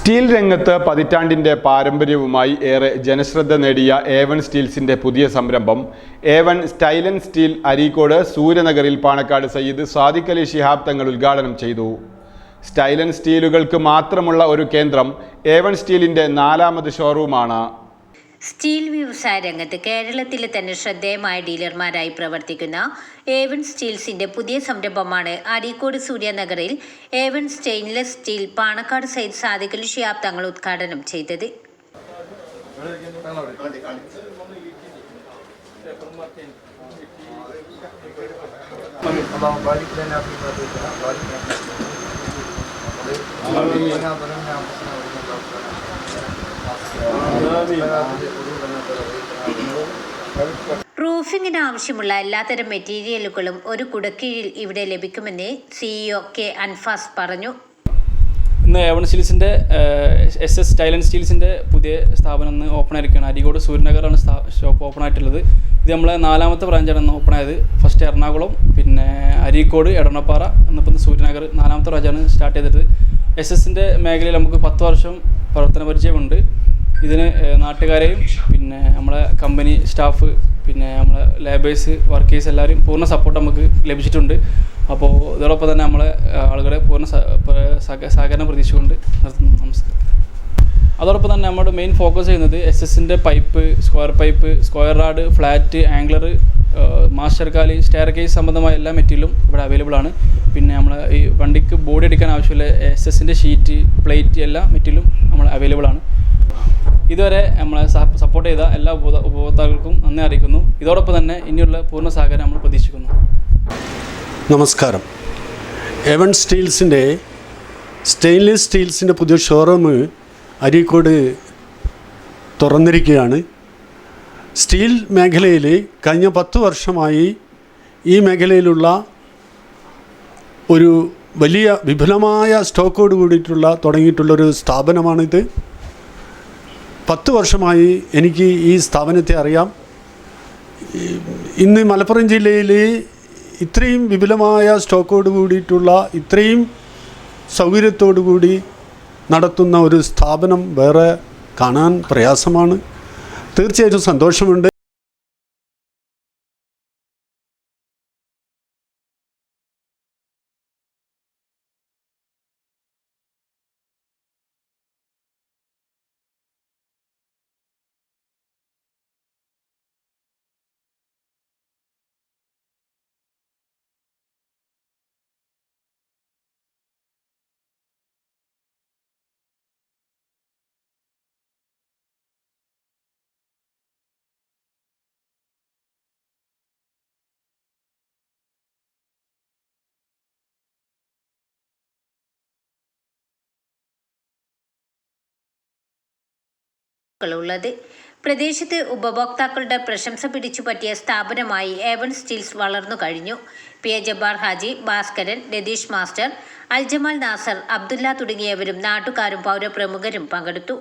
Steel രംഗത്ത് പതിറ്റാണ്ടിന്റെ പാരമ്പര്യവുമായി ഏറെ ജനശ്രദ്ധ നേടിയ ഏവൺ സ്റ്റീൽസിന്റെ പുതിയ സംരംഭം ഏവൺ സ്റ്റൈലൻ സ്റ്റീൽ അരീക്കോട് സൂര്യനഗറിൽ പാണക്കാട് സയ്യിദ് സാദിഖ് അലി ശിഹാബ് തങ്ങൾ ഉദ്ഘാടനം ചെയ്തു. സ്റ്റൈലൻ സ്റ്റീലുകൾക്ക് മാത്രമുള്ള ഒരു കേന്ദ്രം ഏവൺ സ്റ്റീലിന്റെ നാലാമത് ഷോറൂമാണ് സ്റ്റീൽ വ്യവസായ രംഗത്ത് കേരളത്തിലെ തന്നെ ശ്രദ്ധേയമായ ഡീലർമാരായി പ്രവർത്തിക്കുന്ന ഏവൻ സ്റ്റീൽസിന്റെ പുതിയ സംരംഭമാണ് Areekode സൂര്യനഗറിൽ A one stainless steel Panakkad Sayyid Sadiqali Shihab Thangal ഉദ്ഘാടനം ചെയ്തത്. റൂഫിങ്ങിന് ആവശ്യമുള്ള എല്ലാത്തരം മെറ്റീരിയലുകളും ഒരു കുടക്കീഴിൽ ഇവിടെ ലഭിക്കുമെന്ന് സിഇഒ കെ അൻഫാസ് പറഞ്ഞു. ഇന്ന് ഏവൺ സ്റ്റീൽസിന്റെ എസ് എസ് സ്റ്റൈലൻ സ്റ്റീൽസിന്റെ പുതിയ സ്ഥാപനം ഇന്ന് ഓപ്പൺ ആയിരിക്കുകയാണ്. അരികോട് സൂര്യനഗറാണ് ഷോപ്പ് ഓപ്പൺ ആയിട്ടുള്ളത്. ഇത് നമ്മളെ നാലാമത്തെ ബ്രാഞ്ചാണ് ഇന്ന് ഓപ്പൺ ആയത്. ഫസ്റ്റ് എറണാകുളം പിന്നെ അരീക്കോട് എടണപ്പാറ എന്നിപ്പം സൂര്യനഗർ നാലാമത്തെ ബ്രാഞ്ചാണ് സ്റ്റാർട്ട് ചെയ്തിട്ട്. എസ് എസിന്റെ മേഖലയിൽ നമുക്ക് പത്ത് വർഷം പ്രവർത്തന പരിചയമുണ്ട്. ഇതിന് നാട്ടുകാരെയും പിന്നെ നമ്മളെ കമ്പനി സ്റ്റാഫ് പിന്നെ നമ്മളെ ലേബേഴ്സ് വർക്കേഴ്സ് എല്ലാവരും പൂർണ സപ്പോർട്ട് നമുക്ക് ലഭിച്ചിട്ടുണ്ട്. അപ്പോൾ ഇതോടൊപ്പം തന്നെ നമ്മളെ ആളുകളെ പൂർണ സഹകരണം പ്രതീക്ഷിച്ചുകൊണ്ട് നിർത്തുന്നു. നമസ്കാരം. അതോടൊപ്പം തന്നെ നമ്മുടെ മെയിൻ ഫോക്കസ് ചെയ്യുന്നത് എസ് എസിന്റെ pipe square pipe square rod flat angle master കാലി സ്റ്റെയർ കേസ് സംബന്ധമായ എല്ലാ മെറ്റീരിയലും ഇവിടെ അവൈലബിൾ ആണ്. പിന്നെ നമ്മൾ ഈ വണ്ടിക്ക് ബോഡി അടിക്കാൻ ആവശ്യമുള്ള എസ് എസിന്റെ ഷീറ്റ് പ്ലേറ്റ് എല്ലാ മെറ്റീരിയലും നമ്മൾ അവൈലബിൾ ആണ്. ഇതുവരെ നമ്മളെ സപ്പോർട്ട് ചെയ്ത എല്ലാ ഉപഭോക്ത- ഉപഭോക്താക്കൾക്കും നന്ദി അറിയിക്കുന്നു. ഇതോടൊപ്പം തന്നെ ഇനിയുള്ള പൂർണ സഹകരണം നമ്മൾ പ്രതീക്ഷിക്കുന്നു. നമസ്കാരം. എവൻ സ്റ്റീൽസിന്റെ സ്റ്റെയിൻലെസ് സ്റ്റീൽസിന്റെ പുതിയ ഷോറൂം അരീക്കോട് തുറന്നിരിക്കുകയാണ്. സ്റ്റീൽ മേഖലയിൽ കഴിഞ്ഞ പത്ത് വർഷമായി ഈ മേഖലയിലുള്ള ഒരു വലിയ വിപുലമായ സ്റ്റോക്കോട് കൂടിയിട്ടുള്ള തുടങ്ങിയിട്ടുള്ളൊരു സ്ഥാപനമാണിത്. പത്ത് വർഷമായി എനിക്ക് ഈ സ്ഥാപനത്തെ അറിയാം. ഇന്ന് മലപ്പുറം ജില്ലയിൽ ഇത്രയും വിപുലമായ സ്റ്റോക്കോട് കൂടിയിട്ടുള്ള ഇത്രയും സൗകര്യത്തോടു കൂടി നടത്തുന്ന ഒരു സ്ഥാപനം വേറെ കാണാൻ പ്രയാസമാണ്. തീർച്ചയായിട്ടും സന്തോഷമുണ്ട്. ഉള്ളത് പ്രദേശത്ത് ഉപഭോക്താക്കളുടെ പ്രശംസ പിടിച്ചുപറ്റിയ സ്ഥാപനമായി ഏവൻ സ്റ്റീൽസ് വളർന്നു കഴിഞ്ഞു. P A Jabbar Haji Bhaskaran Ratheesh master Aljamal Nasar Abdullah തുടങ്ങിയവരും നാട്ടുകാരും പൗരപ്രമുഖരും പങ്കെടുത്തു.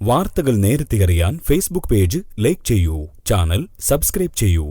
വാർത്തകൾ നേരത്തെ അറിയാൻ ഫേസ്ബുക്ക് പേജ് ലൈക്ക് ചെയ്യൂ ചാനൽ സബ്സ്ക്രൈബ് ചെയ്യൂ.